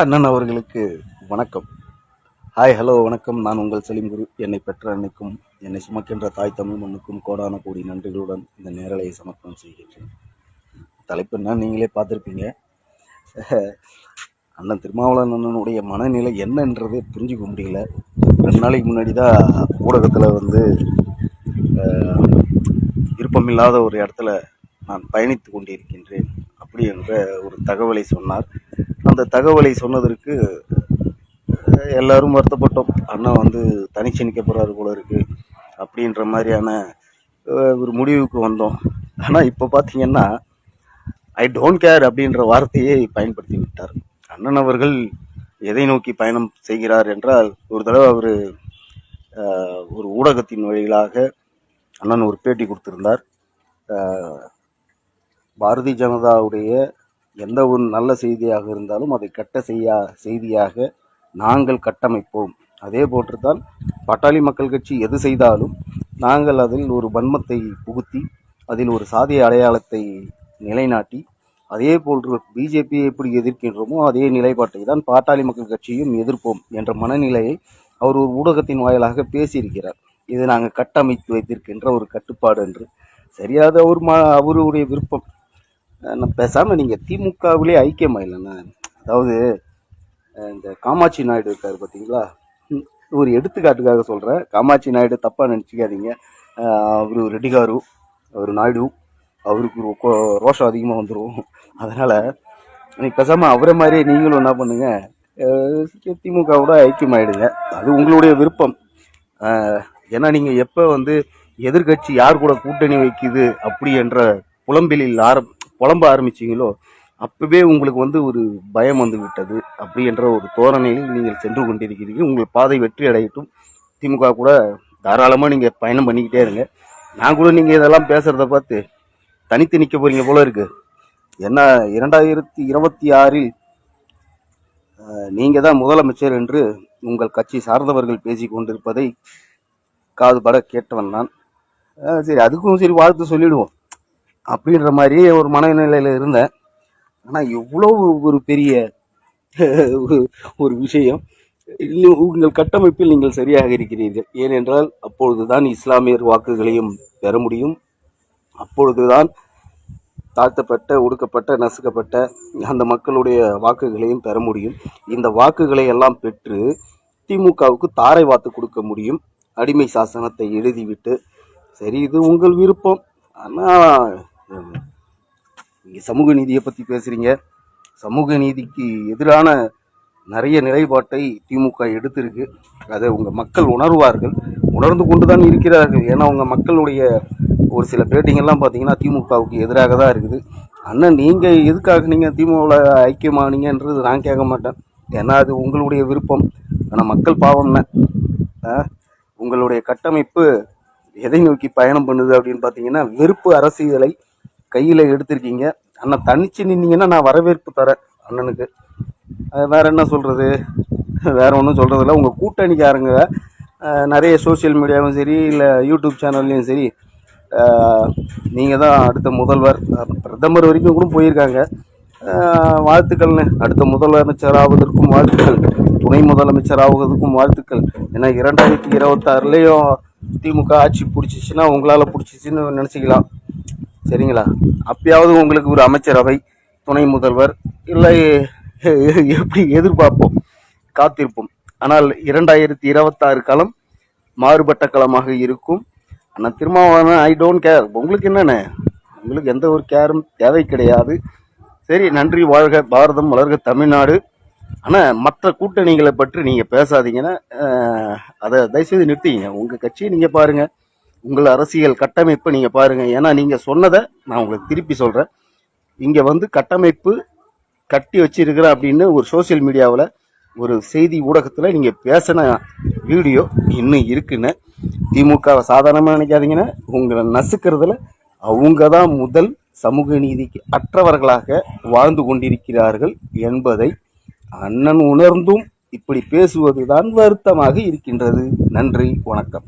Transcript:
அண்ணன் அவர்களுக்கு வணக்கம். ஹாய் ஹலோ வணக்கம். நான் உங்கள் செலிம் குரு. என்னை பெற்ற அன்னைக்கும் என்னை சுமக்கின்ற தாய் தமிழ் மண்ணுக்கும் கோடான கோடி நன்றிகளுடன் இந்த நேரலையை சமர்ப்பணம் செய்கின்றேன். தலைப்பு என்ன? நீங்களே பார்த்துருப்பீங்க. அண்ணன் திருமாவளவன் அண்ணனுடைய மனநிலை என்னன்றதே புரிஞ்சுக்க முடியல. ரெண்டு நாளைக்கு முன்னாடி தான் ஊடகத்தில் வந்து விருப்பமில்லாத ஒரு இடத்துல நான் பயணித்து கொண்டிருக்கின்றேன். அப்படி என்ற ஒரு தகவலை சொன்னார். அந்த தகவலை சொன்னதற்கு எல்லாரும் வருத்தப்பட்டோம். அண்ணா வந்து தனிச்சு நிற்க போகிறாரு போல இருக்குது அப்படின்ற மாதிரியான ஒரு முடிவுக்கு வந்தோம். ஆனால் இப்போ பார்த்தீங்கன்னா ஐ டோன்ட் கேர் அப்படின்ற வார்த்தையை பயன்படுத்தி விட்டார். அண்ணன் அவர்கள் எதை நோக்கி பயணம் செய்கிறார் என்றால் ஒரு தடவை அவர் ஒரு ஊடகத்தின் வழியிலாக அண்ணன் ஒரு பேட்டி கொடுத்திருந்தார். பாரதிய ஜனதாவுடைய எந்த ஒரு நல்ல செய்தியாக இருந்தாலும் அதை கட்ட செய்யா செய்தியாக நாங்கள் கட்டமைப்போம். அதே போன்றுதான் பாட்டாளி மக்கள் கட்சி எது செய்தாலும் நாங்கள் அதில் ஒரு வன்மத்தை புகுத்தி அதில் ஒரு சாதிய அடையாளத்தை நிலைநாட்டி அதே போன்று பிஜேபியை எப்படி எதிர்க்கின்றோமோ அதே நிலைப்பாட்டை தான் பாட்டாளி மக்கள் கட்சியும் எதிர்ப்போம் என்ற மனநிலையை அவர் ஒரு ஊடகத்தின் வாயிலாக பேசியிருக்கிறார். இது நாங்கள் கட்டமைத்து வைத்திருக்கின்ற ஒரு கட்டுப்பாடு என்று. சரியாத அவர் ம அவருடைய விருப்பம். பேசாமல் நீங்கள் திமுகவிலே ஐக்கியமா இல்லைண்ணா. அதாவது இந்த காமாட்சி நாயுடு இருக்கார் பார்த்தீங்களா ஒரு எடுத்துக்காட்டுக்காக சொல்கிறேன் காமாட்சி நாயுடு தப்பாக நினச்சிக்காதீங்க. அவர் ரெட்டிகாரு அவர் நாயுடு அவருக்கு ஒரு கோ- ரோஷம் அதிகமாக வந்துடும் அதனால் நீ பேசாமல் அவரை மாதிரியே நீங்களும் என்ன பண்ணுங்க? திமுகவோட ஐக்கியமாயிடுங்க. அது உங்களுடைய விருப்பம். ஏன்னா நீங்கள் எப்போ வந்து எதிர்க்கட்சி யார் கூட கூட்டணி வைக்குது அப்படி என்ற புலம்பிலில் ஆரம் புலம்ப ஆரம்பிச்சீங்களோ அப்பவே உங்களுக்கு வந்து ஒரு பயம் வந்து விட்டது. அப்படி என்ற ஒரு தோரணையில் நீங்கள் சென்று கொண்டிருக்கிறீர்கள். உங்கள் பாதை வெற்றி அடையட்டும். திமுக கூட தாராளமாக நீங்கள் பயணம் பண்ணிக்கிட்டே இருங்க. நான் கூட நீங்கள் இதெல்லாம் பேசுகிறத பார்த்து தனித்து நிற்க போகிறீங்க போல இருக்குது ஏன்னா இரண்டாயிரத்தி இருபத்தி ஆறில் நீங்கள் தான் முதலமைச்சர் என்று உங்கள் கட்சி சார்ந்தவர்கள் பேசிக் கொண்டிருப்பதை காதுபட கேட்டவன் நான். சரி அதுக்கும் சரி வாழ்த்து சொல்லிடுவோம். அப்படின்ற மாதிரி ஒரு மனநிலையில் இருந்தேன். ஆனால் எவ்வளோ ஒரு பெரிய ஒரு ஒரு விஷயம் உங்கள் கட்டமைப்பில் நீங்கள் சரியாக இருக்கிறீர்கள். ஏனென்றால் அப்பொழுதுதான் இஸ்லாமியர் வாக்குகளையும் பெற முடியும். அப்பொழுதுதான் தாழ்த்தப்பட்ட ஒடுக்கப்பட்ட நசுக்கப்பட்ட அந்த மக்களுடைய வாக்குகளையும் பெற முடியும். இந்த வாக்குகளை எல்லாம் பெற்று திமுகவுக்கு தாரை வாத்து கொடுக்க முடியும். அடிமை சாசனத்தை எழுதிவிட்டு. சரி இது உங்கள் விருப்பம். ஆனால் நீங்கள் சமூக நீதியை பற்றி பேசுகிறீங்க சமூக நீதிக்கு எதிரான நிறைய நிலைப்பாட்டை திமுக எடுத்திருக்கு. அதை உங்கள் மக்கள் உணர்வார்கள். உணர்ந்து கொண்டு தான் இருக்கிறார்கள். ஏன்னா உங்கள் மக்களுடைய ஒரு சில பேட்டிங்கெல்லாம் பார்த்தீங்கன்னா திமுகவுக்கு எதிராக தான் இருக்குது. அண்ணன் நீங்கள் எதுக்காக நீங்கள் திமுகவில் ஐக்கியமானீங்கன்றது நான் கேட்க மாட்டேன். ஏன்னா அது உங்களுடைய விருப்பம். ஆனால் மக்கள் பாவம்னே ஆ? உங்களுடைய கட்டமைப்பு எதை நோக்கி பயணம் பண்ணுது அப்படின்னு பார்த்தீங்கன்னா வெறுப்பு அரசியலை கையில் எடுத்திருக்கீங்க. அண்ணன் தனிச்சு நின்னீங்கன்னா நான் வரவேற்பு தரேன் அண்ணனுக்கு. அது வேற என்ன சொல்கிறது வேற ஒன்றும் சொல்கிறதில்ல உங்கள் கூட்டணிக்காரங்க நிறைய சோஷியல் மீடியாவும் சரி இல்லை யூடியூப் சேனல்லையும் சரி நீங்கள் தான் அடுத்த முதல்வர். பிரதமர் வரைக்கும் கூட போயிருக்காங்க. வாழ்த்துக்கள்னு அடுத்த முதலமைச்சர் ஆவதற்கும் வாழ்த்துக்கள். துணை முதலமைச்சர் ஆவதற்கும் வாழ்த்துக்கள். ஏன்னா இரண்டாயிரத்தி இருபத்தாறுலேயும் திமுக ஆட்சி பிடிச்சிச்சின்னா உங்களால் பிடிச்சிச்சின்னு நினச்சிக்கலாம். சரிங்களா? அப்பயாவது உங்களுக்கு ஒரு அமைச்சரவை துணை முதல்வர் இல்லை எப்படி எதிர்பார்ப்போம்? காத்திருப்போம். ஆனால் இரண்டாயிரத்தி இருபத்தாறு காலம் மாறுபட்ட களமாக இருக்கும். ஆனால் திருமாவளவன் ஐ டோன்ட் கேர் உங்களுக்கு என்னண்ணே? உங்களுக்கு எந்த ஒரு கேரும் தேவை கிடையாது. சரி நன்றி வாழ்க பாரதம் வளர்க தமிழ்நாடு. ஆனால் மற்ற கூட்டணிகளை பற்றி நீங்கள் பேசாதீங்கன்னா அதை தயவுசெய்து நிறுத்திங்க உங்கள் கட்சியை நீங்கள் பாருங்கள் உங்கள் அரசியல் கட்டமைப்பை நீங்கள் பாருங்கள் ஏன்னா நீங்கள் சொன்னதை நான் உங்களுக்கு திருப்பி சொல்கிறேன் இங்கே வந்து கட்டமைப்பு கட்டி வச்சிருக்கிறேன் அப்படின்னு ஒரு சோஷியல் மீடியாவில் ஒரு செய்தி ஊடகத்தில் நீங்கள் பேசின வீடியோ இன்னும் இருக்குன்னு. திமுகவை சாதாரணமாக நினைக்காதீங்கன்னா உங்களை நசுக்கிறதுல அவங்க தான் முதல் சமூக நீதிக்கு அற்றவர்களாக வாழ்ந்து கொண்டிருக்கிறார்கள் என்பதை அண்ணன் உணர்ந்தும் இப்படி பேசுவதுதான் வருத்தமாக இருக்கின்றது. நன்றி வணக்கம்.